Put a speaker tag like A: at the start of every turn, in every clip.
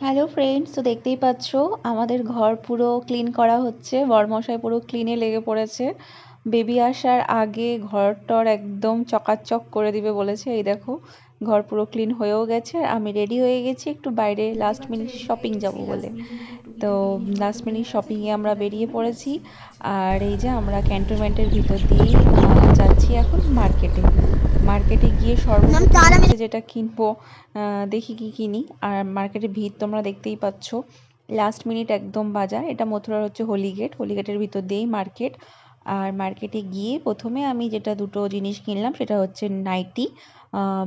A: Hello friends তো দেখতেই পাচ্ছ আমাদের ঘর পুরো ক্লিন করা হচ্ছে। বরমশাই পুরো ক্লিনে লেগে পড়েছে। বেবি আসার আগে ঘর টর একদম চকাচক করে দিবে বলেছে। এই দেখো ঘর পুরো ক্লিন হয়েও গেছে। আর আমি রেডি হয়ে গেছি একটু বাইরে লাস্ট মিনিট শপিং যাব বলে। তো লাস্ট মিনিট শপিংয়ে আমরা বেরিয়ে পড়েছি। আর এই যে আমরা ক্যান্টনমেন্টের ভিতর আহ, যাচ্ছি এখন মার্কেটে মার্কেটে গিয়ে সর্বপ্রথম যেটা কিনবো দেখি কি কিনি। আর মার্কেটে ভিড় তোমরা দেখতেই পাচ্ছ। লাস্ট মিনিট একদম বাজার। এটা মথুরার হচ্ছে হোলিগেট হোলিগেটের ভিতর দিয়েই মার্কেট আর মার্কেটে গিয়ে প্রথমে আমি যেটা দুটো জিনিস কিনলাম সেটা হচ্ছে নাইটি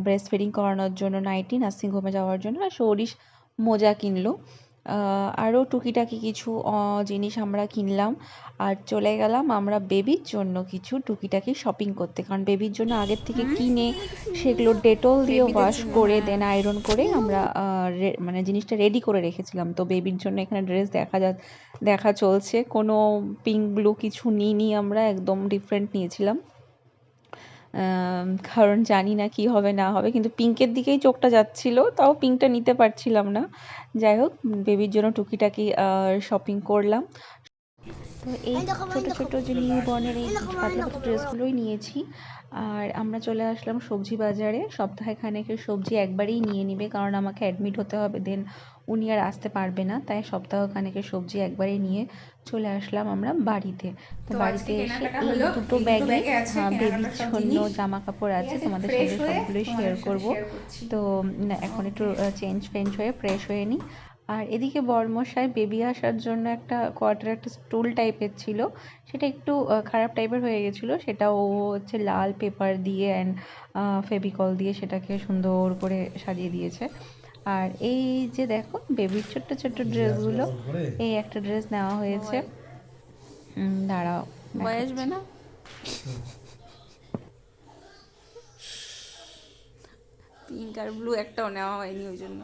A: ব্রেস্ট ফিডিং করানোর জন্য নাইটি নার্সিং হোমে যাওয়ার জন্য। আর সৌরিশ মোজা কিনলো। আরও টুকিটাকি কিছু জিনিস আমরা কিনলাম। আর চলে গেলাম আমরা বেবির জন্য কিছু টুকিটাকি শপিং করতে। কারণ বেবির জন্য আগের থেকে কিনে সেগুলো ডেটল দিয়ে ওয়াশ করে দেন আয়রন করে আমরা মানে জিনিসটা রেডি করে রেখেছিলাম। তো বেবির জন্য এখানে ড্রেস দেখা যা দেখা চলছে। কোনো পিঙ্ক ব্লু কিছু নিইনি আমরা একদম ডিফারেন্ট নিয়েছিলাম। কারণ জানি না কি হবে, না হবে। কিন্তু পিঙ্কের দিকেই চোখটা যাচ্ছিল, তাও পিঙ্কটা নিতে পারছিলাম না। যাই হোক বেবির জন্য টুকিটাকি শপিং করলাম। তো এই ছোট ছোট যে নিউ বর্নের এই পাতলা পাতলা ড্রেসগুলোই নিয়েছি। আর আমরা চলে আসলাম সবজি বাজারে। সপ্তাহে খানেকের সবজি একবারেই নিয়ে নিবে কারণ আমাকে অ্যাডমিট হতে হবে দেন উনি আর আসতে পারবে না। তাই সপ্তাহ খানেকের সবজি একবারে নিয়ে চলে আসলাম আমরা বাড়িতে। তো বাড়িতে এসে এই দুটো ব্যাগে বেবির জন্য জামা কাপড় আছে তোমাদের
B: হয়ে
A: সবগুলোই শেয়ার করব। তো এখন একটু চেঞ্জ ফেঞ্জ হয়ে ফ্রেশ হয়ে নিই আর এদিকে বরমশাই বেবি আসার জন্য একটা কোয়ার্টার একটা স্টুল টাইপের ছিল। সেটা একটু খারাপ টাইপের হয়ে গেছিল। সেটা ও হচ্ছে লাল পেপার দিয়ে অ্যান্ড ফেভিকল দিয়ে সেটাকে সুন্দর করে সাজিয়ে দিয়েছে। আর এই যে দেখো বেবির ছোট্ট ছোট্ট ড্রেসগুলো এই একটা ড্রেস নেওয়া হয়েছে। দাঁড়াও
B: আসবে না? পিঙ্ক আর ব্লু একটাও নেওয়া হয়নি ওই জন্য।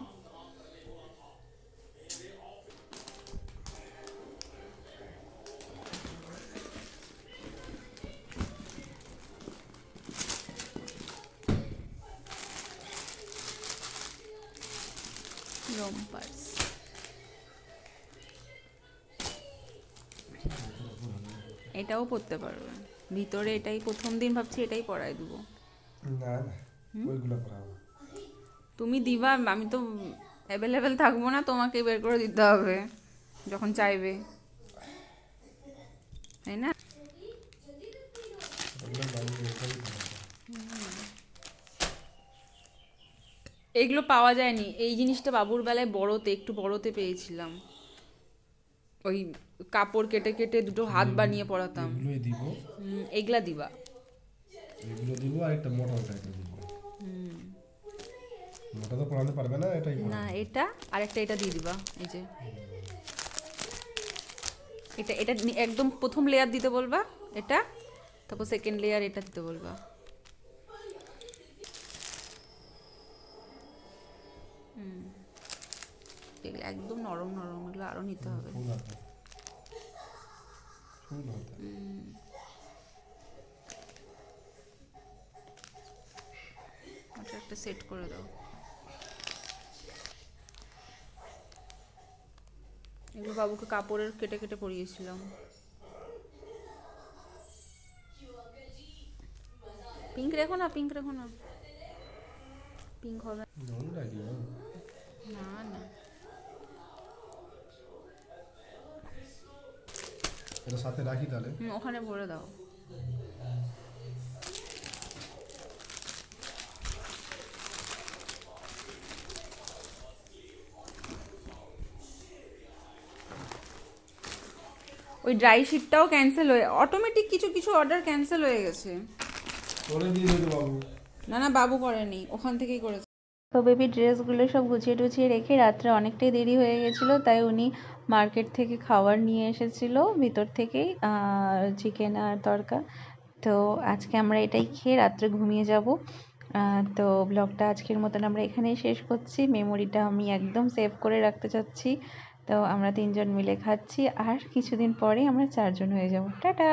B: রম্পার্স। এটাও পরতে পারবে। ভিতরে এটাই প্রথম দিন ভাবছি এটাই পরাই দেবো।
C: না ওইগুলো করাবো
B: তুমি দিবা আমি তো অ্যাভেলেবেল থাকব না তোমাকে বের করে দিতে হবে যখন চাইবে। তাই না
C: ওগুলো বাড়িতে রেখেই করাবো।
B: এগুলো পাওয়া যায়নি। এই জিনিসটা বাবুর বেলায় বড়তে একটু বড়তে পেয়েছিলাম। ওই কাপড় কেটে কেটে দুটো হাত বানিয়ে পরাতাম।
C: দিব।
B: এগুলা দিবা।
C: এগুলো দিব আর একটা দিব। মোটা তো পারবে না এটাই
B: না এটা আর একটা এটা দিয়ে দিবা এই যে। এটা এটা একদম প্রথম লেয়ার দিতে বলবা এটা তারপর সেকেন্ড লেয়ার এটা দিতে বলবা। হুম। এগুলো একদম নরম নরম এগুলো আরও নিতে হবে। ওটা একটা সেট করে দাও। এগুলো বাবুকে কাপড়ের কেটে কেটে পরিয়েছিলাম। পিঙ্ক রেখো না পিঙ্ক রেখো না। পিঙ্ক হবে
C: রংটা কি বল?
B: না না
C: এটা সাথে রাখি তাহলে
B: ওখানে ভরে দাও ওই ড্রাই শিটটাও ক্যান্সেল হয়ে অটোমেটিক কিছু কিছু অর্ডার ক্যান্সেল হয়ে গেছে।
C: করে দিয়ে দেবো বাবু।
B: না না, বাবু করেনি, ওখান থেকেই করেছে।
A: তো বেবি ড্রেসগুলো সব গুছিয়ে টুছিয়ে রেখে রাত্রে অনেকটাই দেরি হয়ে গেছিল, তাই উনি মার্কেট থেকে খাবার নিয়ে এসেছিল, ভিতর থেকেই চিকেন আর তরকা। তো আজকে আমরা এটাই খেয়ে রাত্রে ঘুমিয়ে যাব। তো ব্লগটা আজকের মতন আমরা এখানেই শেষ করছি। মেমোরিটা আমি একদম সেভ করে রাখতে চাচ্ছি। তো আমরা তিনজন মিলে খাচ্ছি, আর কিছুদিন পরে আমরা চারজন হয়ে যাব। টাটা!